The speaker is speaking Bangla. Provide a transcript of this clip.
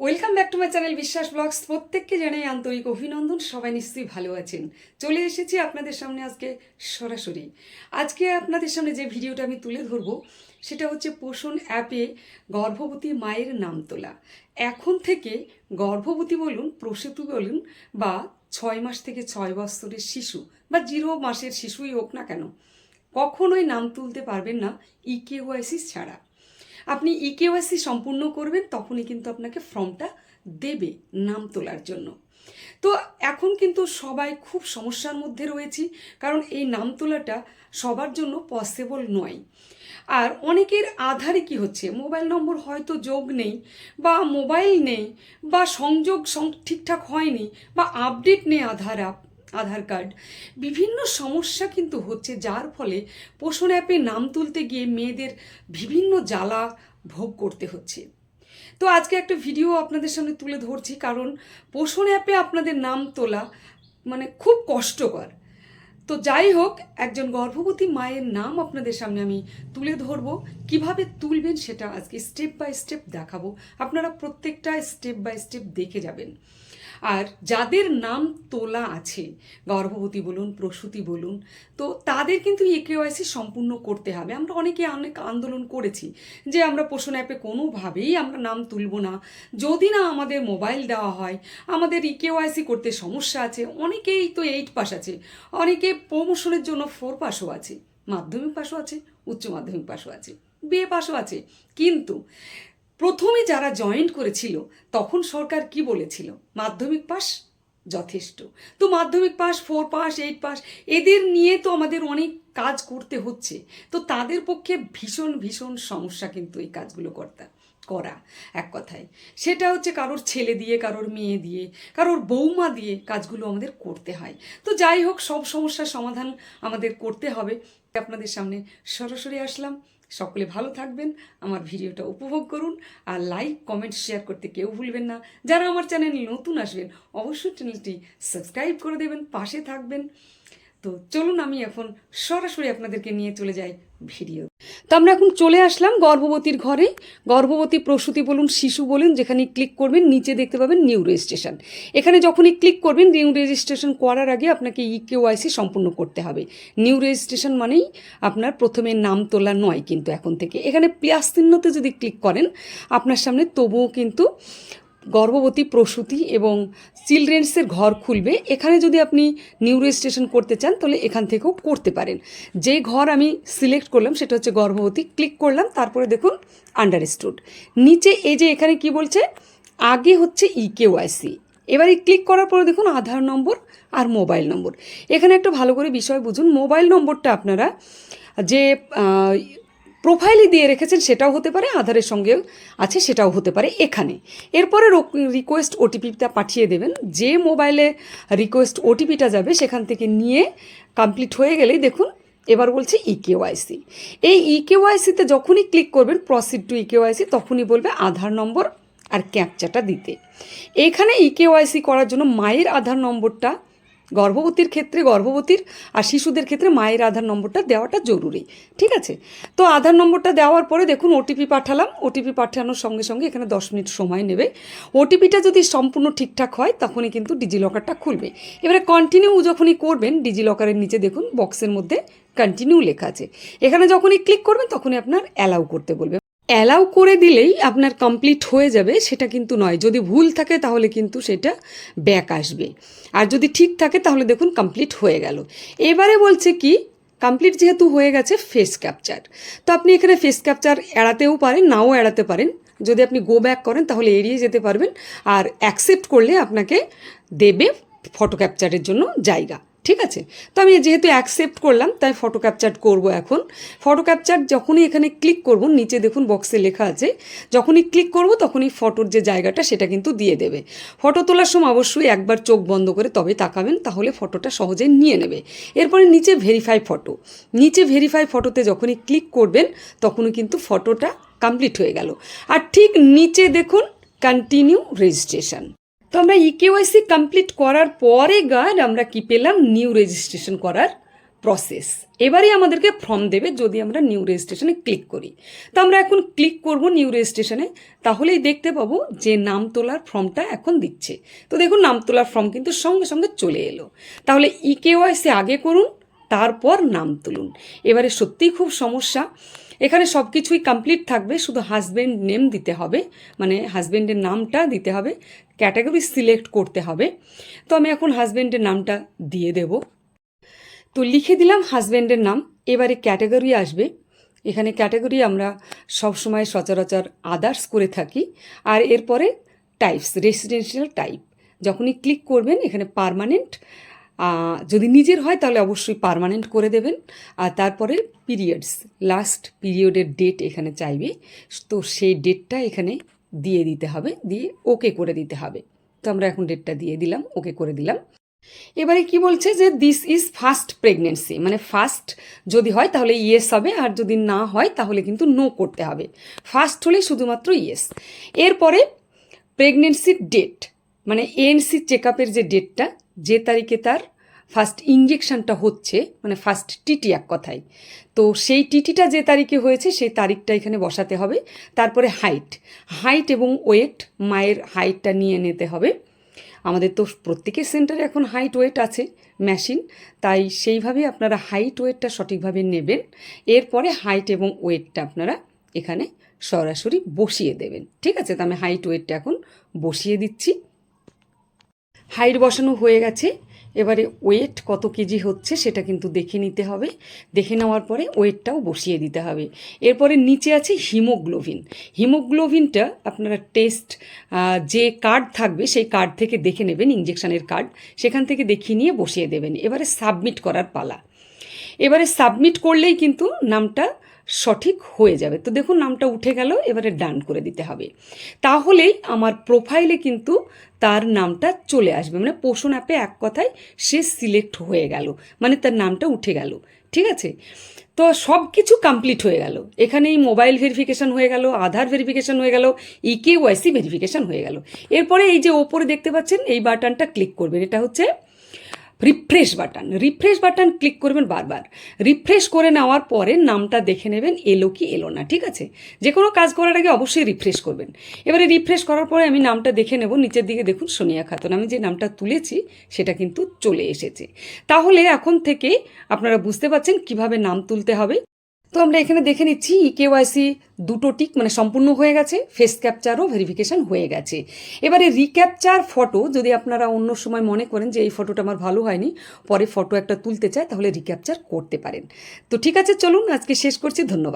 Welcome back to my channel Biswas blogs প্রত্যেককে জানাই আন্তরিক অভিনন্দন, সবাই নিশ্চয়ই ভালো আছেন। চলে এসেছি আপনাদের সামনে আজকে সরাসরি। আজকে আপনাদের সামনে যে ভিডিওটা আমি তুলে ধরবো, সেটা হচ্ছে পোষণ অ্যাপে গর্ভবতী মায়ের নাম তোলা। এখন থেকে গর্ভবতী বলুন, প্রসূতি বলুন, বা ছয় মাস থেকে ছয় বছরের শিশু, বা জিরো মাসের শিশুই হোক না কেন, কখনোই নাম তুলতে পারবেন না। E ইকেওয়াইসি ছাড়া। আপনি E ইকেওয়াইসি সম্পূর্ণ করবেন, তখনই কিন্তু আপনাকে ফর্মটা দেবে নাম তোলার জন্য। তো এখন কিন্তু সবাই খুব সমস্যার মধ্যে রয়েছি, কারণ এই নাম তোলাটা সবার জন্য পসিবল নয়। আর অনেকের আধারে কি হচ্ছে? মোবাইল নম্বর হয়তো যোগ নেই, বা মোবাইল নেই, বা সংযোগ ঠিকঠাক হয়নি, বা আপডেট নেই আধার আপ আধার কার্ড। বিভিন্ন সমস্যা কিন্তু হচ্ছে, যার ফলে পোষণ অ্যাপে নাম তুলতে গিয়ে মেয়েদের বিভিন্ন জ্বালা ভোগ করতে হচ্ছে। তো আজকে একটা ভিডিও আপনাদের সামনে তুলে ধরছি, কারণ পোষণ অ্যাপে আপনাদের নাম তোলা মানে খুব কষ্টকর। তো যাই হোক, একজন গর্ভবতী মায়ের নাম আপনাদের সামনে আমি তুলে ধরবো। কীভাবে তুলবেন সেটা আজকে স্টেপ বাই স্টেপ দেখাবো। আপনারা প্রত্যেকটা স্টেপ বাই স্টেপ দেখে যাবেন। আর যাদের নাম তোলা আছে, গর্ভবতী বলুন, প্রসূতি বলুন, তো তাদের কিন্তু E একেওয়াইসি সম্পূর্ণ করতে হবে। আমরা অনেকে অনেক আন্দোলন করেছি যে আমরা পোষণ অ্যাপে কোনোভাবেই আমরা নাম তুলব না। যদি না আমাদের মোবাইল দেওয়া হয়, আমাদের E ইকেওয়াইসি করতে সমস্যা আছে, অনেকেই তো এইট পাস আছে, অনেকে প্রমোশনের জন্য ফোর পাসও আছে, মাধ্যমিক পাসও আছে, উচ্চ মাধ্যমিক পাসও আছে বিএ পাসও আছে। কিন্তু প্রথমে যারা জয়েন্ট করেছিল, তখন সরকার কি বলেছিল? মাধ্যমিক পাস যথেষ্ট। তো মাধ্যমিক pass four pass eight pass এদের নিয়ে তো আমাদের অনেক কাজ করতে হচ্ছে। তো তাদের পক্ষে ভীষণ ভীষণ সমস্যা কিন্তু এই কাজগুলো করতে, করা। এক কথায়। সেটা হচ্ছে কারোর ছেলে দিয়ে, কারোর মেয়ে দিয়ে, কারোর বৌমা দিয়ে কাজগুলো আমাদের করতে হয়। তো যাই হোক, সব সমস্যার সমাধান আমাদের করতে হবে। আপনাদের সামনে সরাসরি আসলাম। সকলে ভালো থাকবেন, আমার ভিডিওটা উপভোগ করুন আর লাইক কমেন্ট শেয়ার করতে কেউ ভুলবেন না। যারা আমার চ্যানেল নতুন আসবেন, অবশ্যই চ্যানেলটি সাবস্ক্রাইব করে দেবেন, পাশে থাকবেন। তো চলুন আমি এখন সরাসরি আপনাদেরকে নিয়ে চলে যাই ভিডিও। তো আমরা এখন চলে আসলাম গর্ভবতীর ঘরে। গর্ভবতী প্রসূতি বলুন, শিশু বলুন যেখানে ক্লিক করবেন, নিচে দেখতে পাবেন নিউ রেজিস্ট্রেশন এখানে যখনই ক্লিক করবেন নিউ রেজিস্ট্রেশন করার আগে আপনাকে ই কেওয়াইসি সম্পূর্ণ করতে হবে। নিউ রেজিস্ট্রেশন মানেই আপনার প্রথমে নাম তোলা নয় কিন্তু এখন থেকে। এখানে প্লাস চিহ্নতে যদি ক্লিক করেন, আপনার সামনে তবুও কিন্তু গর্ভবতী প্রসূতি এবং চিলড্রেন্সের ঘর খুলবে। এখানে যদি আপনি নিউ রেজিস্ট্রেশন করতে চান, তাহলে এখান থেকেও করতে পারেন। যে ঘর আমি সিলেক্ট করলাম, সেটা হচ্ছে গর্ভবতী, ক্লিক করলাম, তারপরে দেখুন আন্ডারস্টুড নিচে এই যে এখানে কি বলছে? আগে হচ্ছে E ইকেওয়াইসি এবারে ক্লিক করার পরে দেখুন আধার নম্বর আর মোবাইল নম্বর। এখানে একটা ভালো করে বিষয় বুঝুন। মোবাইল নম্বরটা আপনারা যে আহ, প্রোফাইলে দিয়ে রেখেছেন সেটাও হতে পারে আধারের সঙ্গে আছে সেটাও হতে পারে এখানে। এরপরে রিকোয়েস্ট ওটিপিটা পাঠিয়ে দেবেন। যে মোবাইলে রিকোয়েস্ট ওটিপিটা যাবে সেখান থেকে নিয়ে কমপ্লিট হয়ে গেলেই দেখুন এবার বলছে E ইকেওয়াইসি এই E ইকেওয়াইসিতে যখনই ক্লিক করবেন প্রসিড টু ইকেওয়াইসি তখনই বলবে আধার নম্বর আর ক্যাপচাটা দিতে। এখানে E ইকেওয়াইসি করার জন্য মায়ের আধার নম্বরটা গর্ভবতীর ক্ষেত্রে গর্ভবতীর আর শিশুদের ক্ষেত্রে মায়ের আধার নম্বরটা দেওয়াটা জরুরি। ঠিক আছে? তো আধার নম্বরটা দেওয়ার পরে দেখুন ওটিপি পাঠালাম। ওটিপি পাঠানোর সঙ্গে সঙ্গে এখানে দশ মিনিট সময় নেবে। ওটিপিটা যদি সম্পূর্ণ ঠিকঠাক হয়, তখনই কিন্তু ডিজিলকারটা খুলবে। এবারে কন্টিনিউ যখনই করবেন, ডিজিলকারের নিচে দেখুন বক্সের মধ্যে কন্টিনিউ লেখা আছে। এখানে যখনই ক্লিক করবেন, তখনই আপনার অ্যালাউ করতে বলবে। অ্যালাউ করে দিলেই আপনার কমপ্লিট হয়ে যাবে, সেটা কিন্তু নয়। যদি ভুল থাকে তাহলে কিন্তু সেটা ব্যাক আসবে। আর যদি ঠিক থাকে তাহলে দেখুন কমপ্লিট হয়ে গেল। এবারে বলছে কি, কমপ্লিট যেহেতু হয়ে গেছে ফেস ক্যাপচার তো আপনি এখানে ফেস ক্যাপচার এড়াতেও পারেন, নাও এড়াতে পারেন। যদি আপনি গো ব্যাক করেন তাহলে এড়িয়ে যেতে পারবেন। আর অ্যাকসেপ্ট করলে আপনাকে দেবে ফটো ক্যাপচারের জন্য জায়গা। ঠিক আছে? তো আমি যেহেতু অ্যাকসেপ্ট করলাম, তাই ফটো ক্যাপচার করব এখন। ফটো ক্যাপচার যখনই এখানে ক্লিক করব, নিচে দেখুন বক্সে লেখা আছে, যখনই ক্লিক করব তখনই ফটোর যে জায়গাটা সেটা কিন্তু দিয়ে দেবে। ফটো তোলার সময় অবশ্যই একবার চোখ বন্ধ করে তবে তাকাবেন, তাহলে ফটোটা সহজে নিয়ে নেবে। এরপরে নিচে ভেরিফাই ফটো নিচে ভেরিফাই ফটোতে যখনই ক্লিক করবেন, তখনই কিন্তু ফটোটা কমপ্লিট হয়ে গেল। আর ঠিক নিচে দেখুন কন্টিনিউ রেজিস্ট্রেশন তো আমরা ইকেওয়াইসি কমপ্লিট করার পরে গার্ড আমরা কি পেলাম? নিউ রেজিস্ট্রেশন করার প্রসেস এবারে আমাদেরকে ফর্ম দেবে যদি আমরা নিউ রেজিস্ট্রেশনে ক্লিক করি। তো আমরা এখন ক্লিক করব নিউ রেজিস্ট্রেশনে। তাহলেই দেখতে পাবো যে নাম তোলার ফর্মটা এখন দিচ্ছে। তো দেখুন, নাম তোলার ফর্ম কিন্তু সঙ্গে সঙ্গে চলে এলো। তাহলে ইকেওয়াইসি কেওয়াইসি আগে করুন তারপর নাম তুলুন। এবারে সত্যিই খুব সমস্যা। এখানে সব কিছুই কমপ্লিট থাকবে, শুধু হাজব্যান্ড নেম দিতে হবে মানে হাজব্যান্ডের নামটা দিতে হবে ক্যাটাগরি সিলেক্ট করতে হবে। তো আমি এখন হাজব্যান্ডের নামটা দিয়ে দেব। তো লিখে দিলাম হাজব্যান্ডের নাম, এবারে ক্যাটাগরি আসবে। এখানে ক্যাটাগরি আমরা সবসময় সচরাচর আদার্স করে থাকি, আর এরপরে টাইপস রেসিডেন্সিয়াল টাইপ যখনই ক্লিক করবেন, এখানে পারমানেন্ট যদি নিজের হয় তাহলে অবশ্যই পারমানেন্ট করে দেবেন। আর তারপরে পিরিয়ডস লাস্ট পিরিয়ডের ডেট এখানে চাইবে। তো সেই ডেটটা এখানে দিয়ে দিতে হবে, দিয়ে ওকে করে দিতে হবে। তো আমরা এখন ডেটটা দিয়ে দিলাম ওকে করে দিলাম। এবারে কি বলছে যে দিস ইজ ফার্স্ট প্রেগনেন্সি মানে ফার্স্ট যদি হয় তাহলে ইয়েস হবে, আর যদি না হয় তাহলে কিন্তু নো করতে হবে। ফার্স্ট হলে শুধুমাত্র ইয়েস এরপরে প্রেগনেন্সির ডেট মানে এএনসি চেক আপের যে ডেটটা যে তারিখে তার ফার্স্ট ইঞ্জেকশনটা হচ্ছে মানে ফার্স্ট টিটি এক কথায়। তো সেই টিটিটা যে তারিখে হয়েছে, সেই তারিখটা এখানে বসাতে হবে। তারপরে হাইট হাইট এবং ওয়েট মায়ের হাইটটা নিয়ে নিতে হবে। আমাদের তো প্রত্যেকের সেন্টারে এখন হাইট ওয়েট আছে মেশিন তাই সেইভাবে আপনারা হাইট ওয়েটটা সঠিকভাবে নেবেন। এরপরে হাইট এবং ওয়েটটা আপনারা এখানে সরাসরি বসিয়ে দেবেন। ঠিক আছে, তো আমি হাইট ওয়েটটা এখন বসিয়ে দিচ্ছি। হাইট বসানো হয়ে গেছে। এবারে ওয়েট কত কেজি হচ্ছে সেটা কিন্তু দেখে নিতে হবে। দেখে নেওয়ার পরে ওয়েটটাও বসিয়ে দিতে হবে। এরপরে নিচে আছে হিমোগ্লোবিন। হিমোগ্লোবিনটা আপনারা টেস্ট যে কার্ড থাকবে সেই কার্ড থেকে দেখে নেবেন ইঞ্জেকশানের কার্ড। সেখান থেকে দেখিয়ে নিয়ে বসিয়ে দেবেন। এবারে সাবমিট করার পালা। এবারে সাবমিট করলেই কিন্তু নামটা সঠিক হয়ে যাবে। তো দেখুন, নামটা উঠে গেল, এবারে ডান করে দিতে হবে। তাহলেই আমার প্রোফাইলে কিন্তু তার নামটা চলে আসবে। মানে পোষণ অ্যাপে এক কথায় সে সিলেক্ট হয়ে গেল। মানে তার নামটা উঠে গেল। ঠিক আছে? তো সব কিছু কমপ্লিট হয়ে গেল। এখানেই মোবাইল ভেরিফিকেশন হয়ে গেল, আধার ভেরিফিকেশান হয়ে গেল ই কে ওয়াইসি ভেরিফিকেশন হয়ে গেল। এরপরে এই যে ওপরে দেখতে পাচ্ছেন, এই বাটনটা ক্লিক করবেন। এটা হচ্ছে refresh button refresh button click করবেন বারবার। রিফ্রেশ করে নেওয়ার পরে নামটা দেখে নেবেন, এলো কি এলো না, ঠিক আছে? যে কোনো কাজ করার আগে অবশ্যই রিফ্রেশ করবেন। এবারে রিফ্রেশ করার পরে আমি নামটা দেখে নেব, নিচের দিকে দেখুন সোনিয়া খাতুন। আমি যে নামটা তুলেছি, সেটা কিন্তু চলে এসেছে। তাহলে এখন থেকে আপনারা বুঝতে পারছেন কীভাবে নাম তুলতে হবে। তো আমরা এখানে দেখে নিচ্ছি ই কেওয়াইসি দুটো টিক মানে সম্পূর্ণ হয়ে গেছে ফেস ক্যাপচারও ভেরিফিকেশন হয়ে গেছে। এবারে রিক্যাপচার ফটো যদি আপনারা অন্য সময় মনে করেন যে এই ফটোটা আমার ভালো হয়নি, পরে ফটো একটা তুলতে চায়, তাহলে রিক্যাপচার করতে পারেন। তো ঠিক আছে, চলুন আজকে শেষ করছি, ধন্যবাদ।